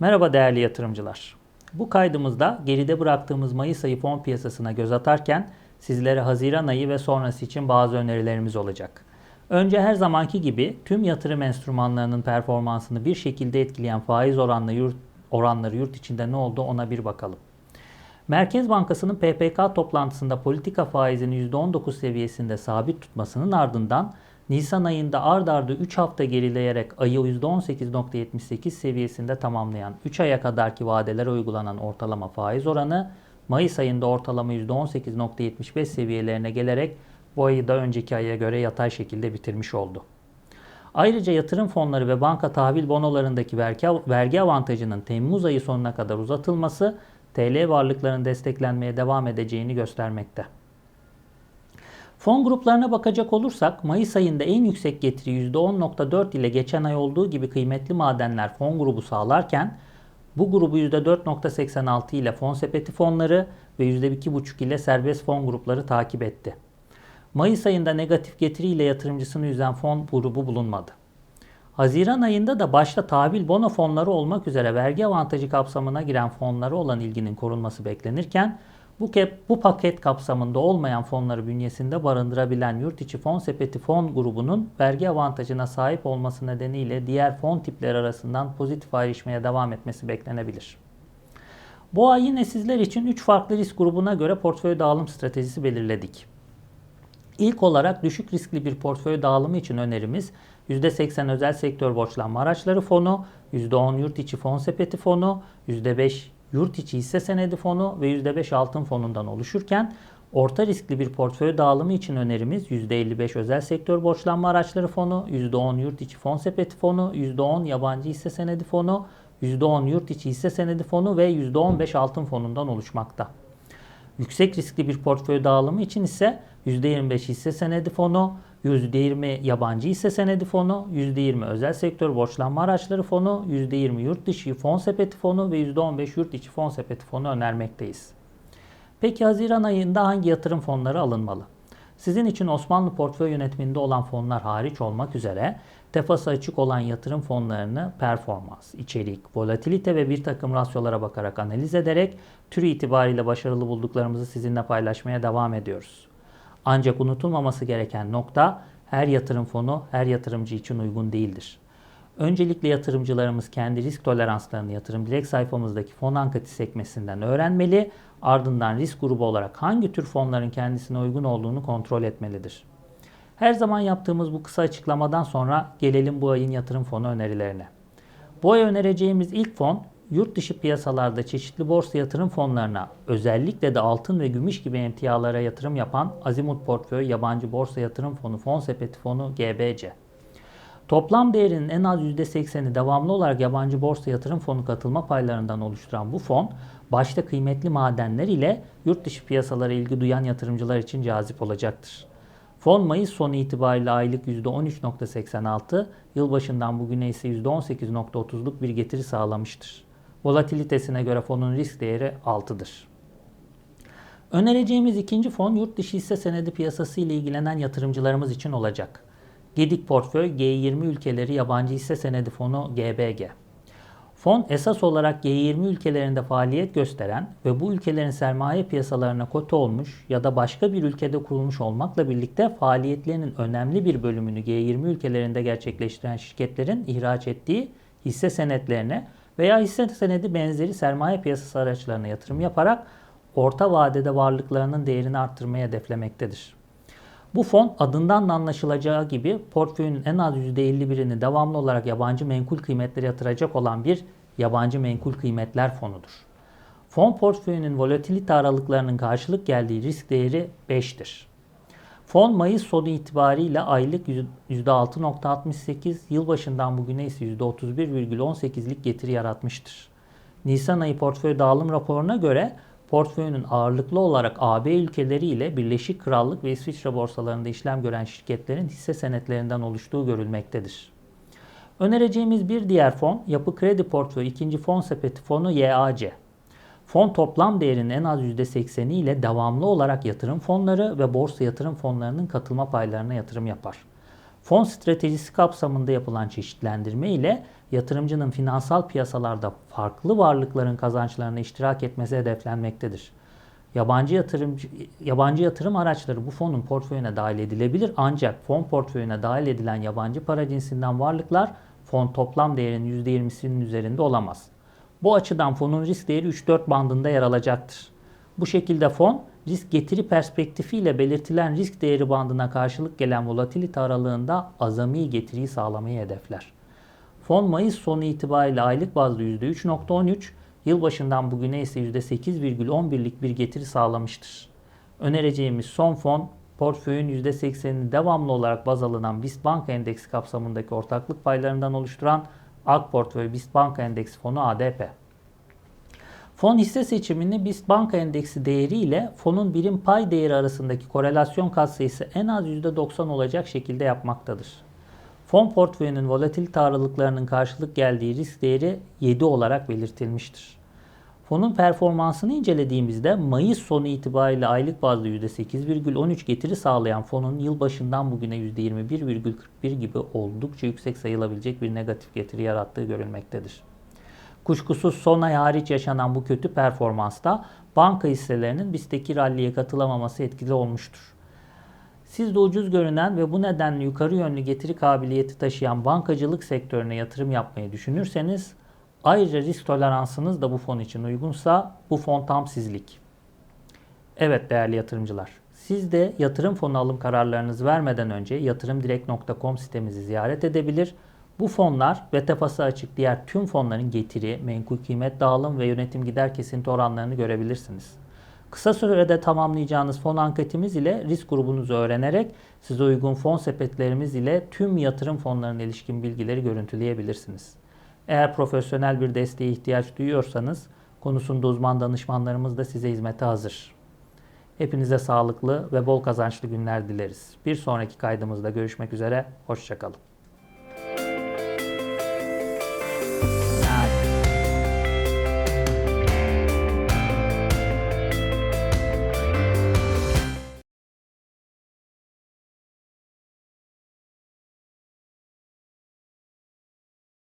Merhaba değerli yatırımcılar. Bu kaydımızda geride bıraktığımız Mayıs ayı fon piyasasına göz atarken sizlere Haziran ayı ve sonrası için bazı önerilerimiz olacak. Önce her zamanki gibi tüm yatırım enstrümanlarının performansını bir şekilde etkileyen faiz oranları yurt, oranları yurt içinde ne oldu ona bir bakalım. Merkez Bankası'nın PPK toplantısında politika faizini %19 seviyesinde sabit tutmasının ardından Nisan ayında ard arda 3 hafta gerileyerek ayı %18.78 seviyesinde tamamlayan 3 aya kadarki vadelere uygulanan ortalama faiz oranı Mayıs ayında ortalama %18.75 seviyelerine gelerek bu ayı da önceki aya göre yatay şekilde bitirmiş oldu. Ayrıca yatırım fonları ve banka tahvil bonolarındaki vergi avantajının Temmuz ayı sonuna kadar uzatılması TL varlıkların desteklenmeye devam edeceğini göstermekte. Fon gruplarına bakacak olursak Mayıs ayında en yüksek getiri %10.4 ile geçen ay olduğu gibi kıymetli madenler fon grubu sağlarken bu grubu %4.86 ile fon sepeti fonları ve %2.5 ile serbest fon grupları takip etti. Mayıs ayında negatif getiri ile yatırımcısını üzen fon grubu bulunmadı. Haziran ayında da başta tahvil bono fonları olmak üzere vergi avantajı kapsamına giren fonlara olan ilginin korunması beklenirken bu, kep, bu paket kapsamında olmayan fonları bünyesinde barındırabilen yurt içi fon sepeti fon grubunun vergi avantajına sahip olması nedeniyle diğer fon tipleri arasından pozitif ayrışmaya devam etmesi beklenebilir. Ay yine sizler için 3 farklı risk grubuna göre portföy dağılım stratejisi belirledik. İlk olarak düşük riskli bir portföy dağılımı için önerimiz %80 özel sektör borçlanma araçları fonu, %10 yurt içi fon sepeti fonu, %5 yurt içi hisse senedi fonu ve %5 altın fonundan oluşurken orta riskli bir portföy dağılımı için önerimiz %55 özel sektör borçlanma araçları fonu, %10 yurt içi fon sepeti fonu, %10 yabancı hisse senedi fonu, %10 yurt içi hisse senedi fonu ve %15 altın fonundan oluşmakta. Yüksek riskli bir portföy dağılımı için ise %25 hisse senedi fonu, %20 yabancı hisse senedi fonu, %20 özel sektör borçlanma araçları fonu, %20 yurt dışı fon sepeti fonu ve %15 yurt içi fon sepeti fonu önermekteyiz. Peki Haziran ayında hangi yatırım fonları alınmalı? Sizin için Osmanlı portföy yönetiminde olan fonlar hariç olmak üzere tefası açık olan yatırım fonlarını performans, içerik, volatilite ve bir takım rasyolara bakarak analiz ederek tür itibariyle başarılı bulduklarımızı sizinle paylaşmaya devam ediyoruz. Ancak unutulmaması gereken nokta her yatırım fonu her yatırımcı için uygun değildir. Öncelikle yatırımcılarımız kendi risk toleranslarını yatırım direkt sayfamızdaki fon anketi sekmesinden öğrenmeli, ardından risk grubu olarak hangi tür fonların kendisine uygun olduğunu kontrol etmelidir. Her zaman yaptığımız bu kısa açıklamadan sonra gelelim bu ayın yatırım fonu önerilerine. Bu ay önereceğimiz ilk fon yurt dışı piyasalarda çeşitli borsa yatırım fonlarına özellikle de altın ve gümüş gibi emtialara yatırım yapan Azimut Portföy Yabancı Borsa Yatırım Fonu Fon Sepeti Fonu GBC. Toplam değerinin en az %80'i devamlı olarak yabancı borsa yatırım fonu katılma paylarından oluşturan bu fon, başta kıymetli madenler ile yurt dışı piyasalara ilgi duyan yatırımcılar için cazip olacaktır. Fon Mayıs sonu itibariyle aylık %13.86, yılbaşından bugüne ise %18.30'luk bir getiri sağlamıştır. Volatilitesine göre fonun risk değeri 6'dır. Önereceğimiz ikinci fon yurt dışı hisse senedi piyasası ile ilgilenen yatırımcılarımız için olacak. Gedik Portföy G20 ülkeleri yabancı hisse senedi fonu GBG. Fon esas olarak G20 ülkelerinde faaliyet gösteren ve bu ülkelerin sermaye piyasalarına kote olmuş ya da başka bir ülkede kurulmuş olmakla birlikte faaliyetlerinin önemli bir bölümünü G20 ülkelerinde gerçekleştiren şirketlerin ihraç ettiği hisse senetlerine veya hisse senedi benzeri sermaye piyasası araçlarına yatırım yaparak orta vadede varlıklarının değerini arttırmaya hedeflemektedir. Bu fon adından da anlaşılacağı gibi portföyünün en az %51'ini devamlı olarak yabancı menkul kıymetlere yatıracak olan bir yabancı menkul kıymetler fonudur. Fon portföyünün volatilite aralıklarının karşılık geldiği risk değeri 5'tir. Fon Mayıs sonu itibariyle aylık %6.68, yılbaşından bugüne ise %31,18'lik getiri yaratmıştır. Nisan ayı portföy dağılım raporuna göre portföyünün ağırlıklı olarak AB ülkeleri ile Birleşik Krallık ve İsviçre borsalarında işlem gören şirketlerin hisse senetlerinden oluştuğu görülmektedir. Önereceğimiz bir diğer fon Yapı Kredi Portföy ikinci fon sepeti fonu YAC. Fon toplam değerinin en az %80'i ile devamlı olarak yatırım fonları ve borsa yatırım fonlarının katılma paylarına yatırım yapar. Fon stratejisi kapsamında yapılan çeşitlendirme ile yatırımcının finansal piyasalarda farklı varlıkların kazançlarına iştirak etmesi hedeflenmektedir. Yabancı yatırım yabancı yatırım araçları bu fonun portföyüne dahil edilebilir ancak fon portföyüne dahil edilen yabancı para cinsinden varlıklar fon toplam değerinin %20'sinin üzerinde olamaz. Bu açıdan fonun risk değeri 3-4 bandında yer alacaktır. Bu şekilde fon risk getiri perspektifiyle belirtilen risk değeri bandına karşılık gelen volatilite aralığında azami getiriyi sağlamayı hedefler. Fon Mayıs sonu itibariyle aylık bazda %3.13, yılbaşından bugüne ise %8,11'lik bir getiri sağlamıştır. Önereceğimiz son fon portföyün %80'ini devamlı olarak baz alınan BIST Banka Endeksi kapsamındaki ortaklık paylarından oluşturan AK Portföy BIST Banka Endeksi fonu ADP. Fon hisse seçimini BIST Banka Endeksi değeri ile fonun birim pay değeri arasındaki korelasyon katsayısı en az %90 olacak şekilde yapmaktadır. Fon portföyünün volatilite aralıklarının karşılık geldiği risk değeri 7 olarak belirtilmiştir. Fonun performansını incelediğimizde Mayıs sonu itibariyle aylık bazda %8,13 getiri sağlayan fonun yılbaşından bugüne %21,41 gibi oldukça yüksek sayılabilecek bir negatif getiri yarattığı görülmektedir. Kuşkusuz son ay hariç yaşanan bu kötü performansta banka hisselerinin BIST'teki ralliye katılamaması etkili olmuştur. Siz de ucuz görünen ve bu nedenle yukarı yönlü getiri kabiliyeti taşıyan bankacılık sektörüne yatırım yapmayı düşünürseniz ayrıca risk toleransınız da bu fon için uygunsa bu fon tam sizlik. Evet değerli yatırımcılar, siz de yatırım fonu alım kararlarınızı vermeden önce yatırımdirekt.com sitemizi ziyaret edebilir. Bu fonlar ve tefası açık diğer tüm fonların getiri, menkul kıymet dağılım ve yönetim gider kesinti oranlarını görebilirsiniz. Kısa sürede tamamlayacağınız fon anketimiz ile risk grubunuzu öğrenerek size uygun fon sepetlerimiz ile tüm yatırım fonlarına ilişkin bilgileri görüntüleyebilirsiniz. Eğer profesyonel bir desteğe ihtiyaç duyuyorsanız konusunda uzman danışmanlarımız da size hizmete hazır. Hepinize sağlıklı ve bol kazançlı günler dileriz. Bir sonraki kaydımızda görüşmek üzere, hoşçakalın.